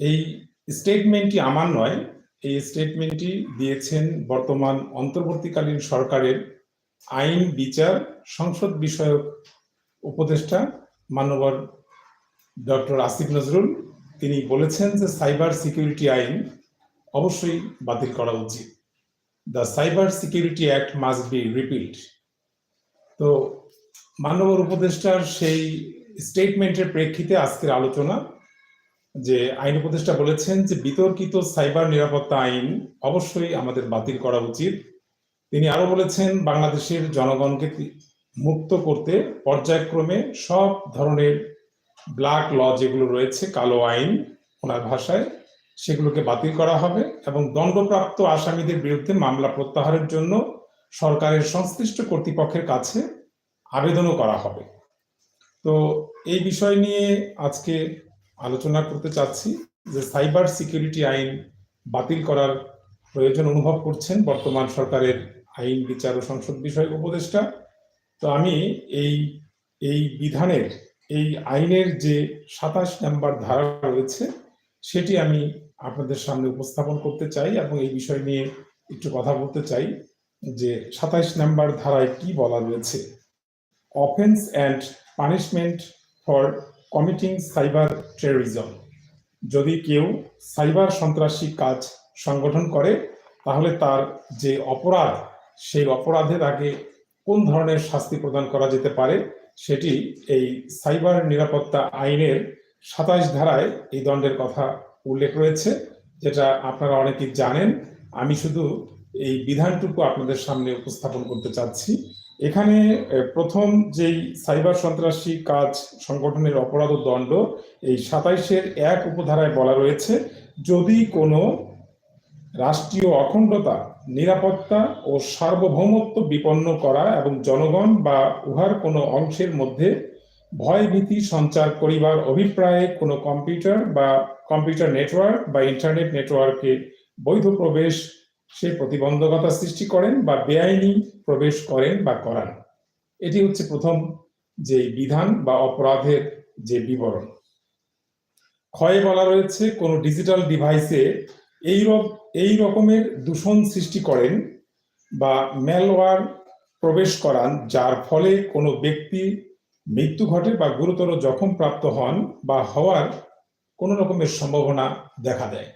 এই স্টেটমেন্টটি আমার নয়, এই স্টেটমেন্টটি দিয়েছেন বর্তমান অন্তর্বর্তীকালীন সরকারের আইন, বিচার, সংসদ বিষয়ক উপদেষ্টা মানবর ডক্টর আসিফ নজরুল। তিনি বলেছেন যে সাইবার সিকিউরিটি আইন অবশ্যই বাতিল করা উচিত। The cyber security act must be repealed. তো মানবর উপদেষ্টার সেই স্টেটমেন্টের প্রেক্ষিতে আজকের আলোচনা যে আইন উপদেষ্টা বলেছেন যে বিতর্কিত সাইবার নিরাপত্তা আইন অবশ্যই আমাদের বাতিল করা উচিত। তিনি আরও বলেছেন, বাংলাদেশের জনগণকে মুক্ত করতে পর্যায়ক্রমে সব ধরনের ব্ল্যাক ল যেগুলো রয়েছে, কালো আইন ওনার ভাষায়, সেগুলোকে বাতিল করা হবে এবং দণ্ডপ্রাপ্ত আসামিদের বিরুদ্ধে মামলা প্রত্যাহারের জন্য সরকারের সংশ্লিষ্ট কর্তৃপক্ষের কাছে আবেদনও করা হবে। তো এই বিষয় নিয়ে আজকে আলোচনা করতে চাচ্ছি যে সাইবার সিকিউরিটি আইন বাতিল করার প্রয়োজন অনুভব করছেন বর্তমান সরকারের আইন, বিচার ও সংসদ বিষয়ক উপদেষ্টা। তো আমি এই এই বিধানের, এই আইনের যে সাতাশ নাম্বার ধারা রয়েছে, সেটি আমি আপনাদের সামনে উপস্থাপন করতে চাই এবং এই বিষয় নিয়ে একটু কথা বলতে চাই যে সাতাইশ নাম্বার ধারায় কি বলা রয়েছে? Offence and punishment for committing cyber terrorism যদি কেউ সাইবার সন্ত্রাসী কাজ সংগঠন করে, তাহলে তার যে অপরাধ, সেই অপরাধের আগে কোন ধরনের শাস্তি প্রদান করা যেতে পারে, সেটি এই সাইবার নিরাপত্তা আইনের সাতাশ ধারায় এই দণ্ডের কথা উল্লেখ রয়েছে, যেটা আপনারা অনেকেই জানেন। আমি শুধু এই বিধানটুকু আপনাদের সামনে উপস্থাপন করতে চাচ্ছি। এখানে প্রথম যেই সাইবার সন্ত্রাসী কাজ সংগঠনের অপরাধ দণ্ড, এই সাতাইশের এক উপধারায় বলা রয়েছে, যদি কোনো রাষ্ট্রীয় অখণ্ডতা, নিরাপত্তা ও সার্বভৌমত্ব বিপন্ন করা এবং জনগণ বা উহার কোনো অংশের মধ্যে ভয় ভীতি সঞ্চার করিবার অভিপ্রায়ে কোনো কম্পিউটার বা কম্পিউটার নেটওয়ার্ক বা ইন্টারনেট নেটওয়ার্কে বৈধ প্রবেশ সে প্রতিবন্ধকতা সৃষ্টি করেন বা বেআইনি প্রবেশ করেন বা করান। এটি হচ্ছে প্রথম যে বিধান বা অপরাধের যে বিবরণ। ক্ষয়ে বলা রয়েছে, কোনো ডিজিটাল ডিভাইসে এই এই রকমের দূষণ সৃষ্টি করেন বা ম্যালওয়ার প্রবেশ করান, যার ফলে কোনো ব্যক্তি মৃত্যু ঘটে বা গুরুতর জখম প্রাপ্ত হন বা হওয়ার কোনো রকমের সম্ভাবনা দেখা দেয়।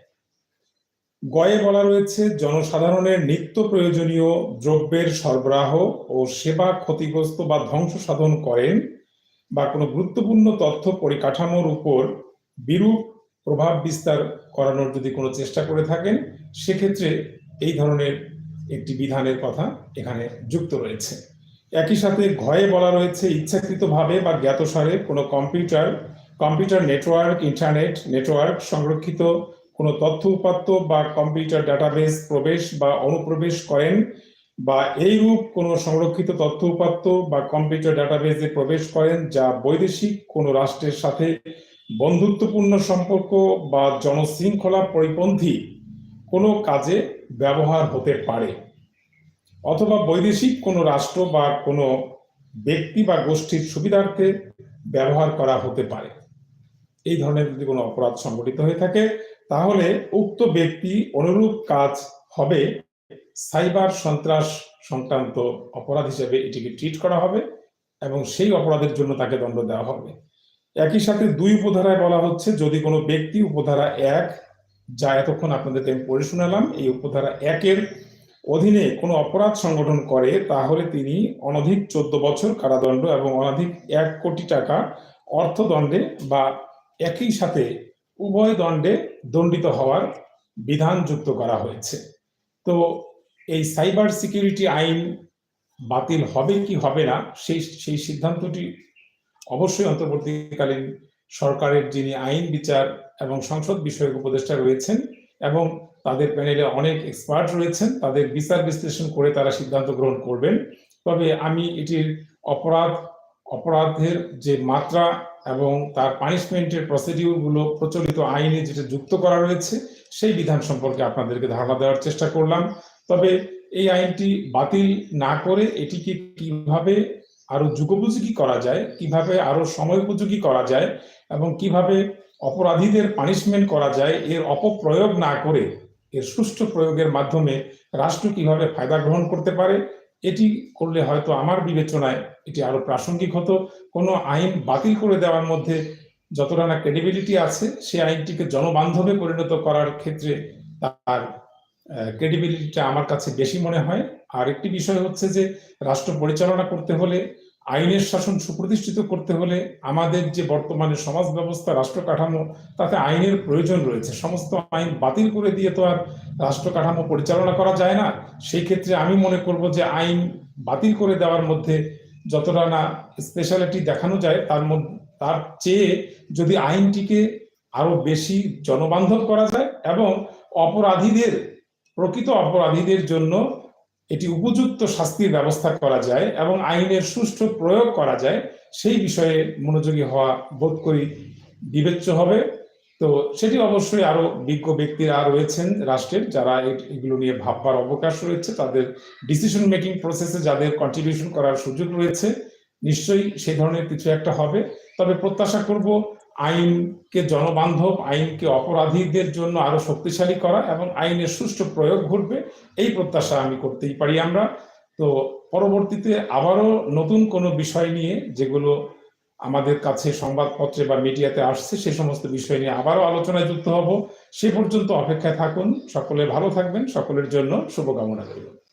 গয়ে বলা রয়েছে, জনসাধারণের নিত্য প্রয়োজনীয় দ্রব্যের সরবরাহ ও সেবা ক্ষতিগ্রস্ত বা ধ্বংস সাধন করেন বা কোনো গুরুত্বপূর্ণ তথ্য পরিকাঠামোর উপর বিরূপ প্রভাব বিস্তার করানোর যদি কোনো চেষ্টা করে থাকেন, সেক্ষেত্রে এই ধরনের একটি বিধানের কথা এখানে যুক্ত রয়েছে। একই সাথে ঘয়ে বলা রয়েছে, ইচ্ছাকৃতভাবে বা জ্ঞাতসারে কোনো computer computer network, internet network সংরক্ষিত কোনো তথ্য উপাত্ত বা কম্পিউটার ডাটাবেস প্রবেশ বা অনুপ্রবেশ করেন বা এইরূপ কোনো সংরক্ষিত তথ্য উপাত্ত বা কম্পিউটার ডাটাবেসে প্রবেশ করেন যা বৈদেশিক কোনো রাষ্ট্রের সাথে বন্ধুত্বপূর্ণ সম্পর্ক বা জনশৃঙ্খলা পরিপন্থী কোনো কাজে ব্যবহার হতে পারে। অথবা বৈদেশিক কোনো রাষ্ট্র বা কোনো ব্যক্তি বা গোষ্ঠীর সুবিধার্থে ব্যবহার করা হতে পারে। এই ধরনের যদি কোনো অপরাধ সংঘটিত হয়ে থাকে তাহলে উক্ত ব্যক্তি অনুরূপ কাজ হবে সাইবার সন্ত্রাস সংক্রান্ত অপরাধ হিসেবে এটিকে ট্রিট করা হবে এবং সেই অপরাধের জন্য তাকে দণ্ড দেওয়া হবে। একই সাথে দুই উপধারায় বলা হচ্ছে, যদি কোনো ব্যক্তি উপধারা এক, যা এতক্ষণ আপনাদেরকে আমি পড়ে শোনালাম, এই উপধারা একের অধীনে কোনো অপরাধ সংগঠন করে, তাহলে তিনি অনধিক চোদ্দ বছর কারাদণ্ড এবং অনধিক এক কোটি টাকা অর্থদণ্ডে বা একই সাথে উভয় দণ্ডে দণ্ডিত হওয়ার বিধান যুক্ত করা হয়েছে। তো এই সাইবার সিকিউরিটি আইন বাতিল হবে কি হবে না, সেই সেই সিদ্ধান্তটি অবশ্যই অন্তর্বর্তীকালীন সরকারের যিনি আইন বিচার এবং সংসদ বিষয়ক উপদেষ্টা রয়েছেন এবং তাদের প্যানেলে অনেক এক্সপার্ট রয়েছেন, তাদের বিচার বিশ্লেষণ করে তারা সিদ্ধান্ত গ্রহণ করবেন। তবে আমি এটির অপরাধ, অপরাধের যে মাত্রা এবং তার পানিশমেন্টের প্রসিডিউরগুলো প্রচলিত আইনে যেটা যুক্ত করা রয়েছে, সেই বিধান সম্পর্কে আপনাদেরকে ধারণা দেওয়ার চেষ্টা করলাম। তবে এই আইনটি বাতিল না করে এটিকে কীভাবে আরও যুগোপযোগী করা যায়, কীভাবে আরও সময়োপযোগী করা যায় এবং কীভাবে অপরাধীদের পানিশমেন্ট করা যায়, এর অপপ্রয়োগ না করে, এর সুষ্ঠু প্রয়োগের মাধ্যমে রাষ্ট্র কীভাবে ফায়দা গ্রহণ করতে পারে এটি করলে হয়তো আমার বিবেচনায় এটি আরও প্রাসঙ্গিক হতো। কোনো আইন বাতিল করে দেওয়ার মধ্যে যতটা না ক্রেডিবিলিটি আছে, সেই আইনটিকে জনবান্ধবে পরিণত করার ক্ষেত্রে তার ক্রেডিবিলিটিটা আমার কাছে বেশি মনে হয়। আর একটি বিষয় হচ্ছে যে, রাষ্ট্র পরিচালনা করতে হলে আইনের শাসন সুপ্রতিষ্ঠিত করতে হলে আমাদের যে বর্তমানে সমাজ ব্যবস্থা, রাষ্ট্র কাঠামো, তাতে আইনের প্রয়োজন রয়েছে। সমস্ত আইন বাতিল করে দিয়ে তো আর রাষ্ট্র কাঠামো পরিচালনা করা যায় না। সেই ক্ষেত্রে আমি মনে করব যে আইন বাতিল করে দেওয়ার মধ্যে যতটা না স্পেশালিটি দেখানো যায়, তার মধ্যে, তার চেয়ে যদি আইনটিকে আরও বেশি জনবান্ধব করা যায় এবং অপরাধীদের, প্রকৃত অপরাধীদের জন্য এটি উপযুক্ত শাস্তির ব্যবস্থা করা যায় এবং আইনের সুষ্ঠু প্রয়োগ করা যায়, সেই বিষয়ে মনোযোগী হওয়া বোধ করি বিবেচ্য হবে। তো সেটি অবশ্যই আরও বিজ্ঞ ব্যক্তিরা রয়েছেন রাষ্ট্রের, যারা এগুলো নিয়ে ভাববার অবকাশ রয়েছে। তাদের ডিসিশন মেকিং প্রসেসে যাদের কন্ট্রিবিউশন করার সুযোগ রয়েছে, নিশ্চয়ই সেই ধরনের কিছু একটা হবে। তবে প্রত্যাশা করব আইনকে জনবান্ধব, আইনকে অপরাধীদের জন্য আরও শক্তিশালী করা এবং আইনের সুষ্ঠু প্রয়োগ ঘটবে, এই প্রত্যাশা আমি করতেই পারি আমরা। তো পরবর্তীতে আবারও নতুন কোনো বিষয় নিয়ে যেগুলো আমাদের কাছে সংবাদপত্রে বা মিডিয়াতে আসছে, সে সমস্ত বিষয় নিয়ে আবারও আলোচনায় যুক্ত হব। সে পর্যন্ত অপেক্ষায় থাকুন। সকলে ভালো থাকবেন। সকলের জন্য শুভকামনা রইল।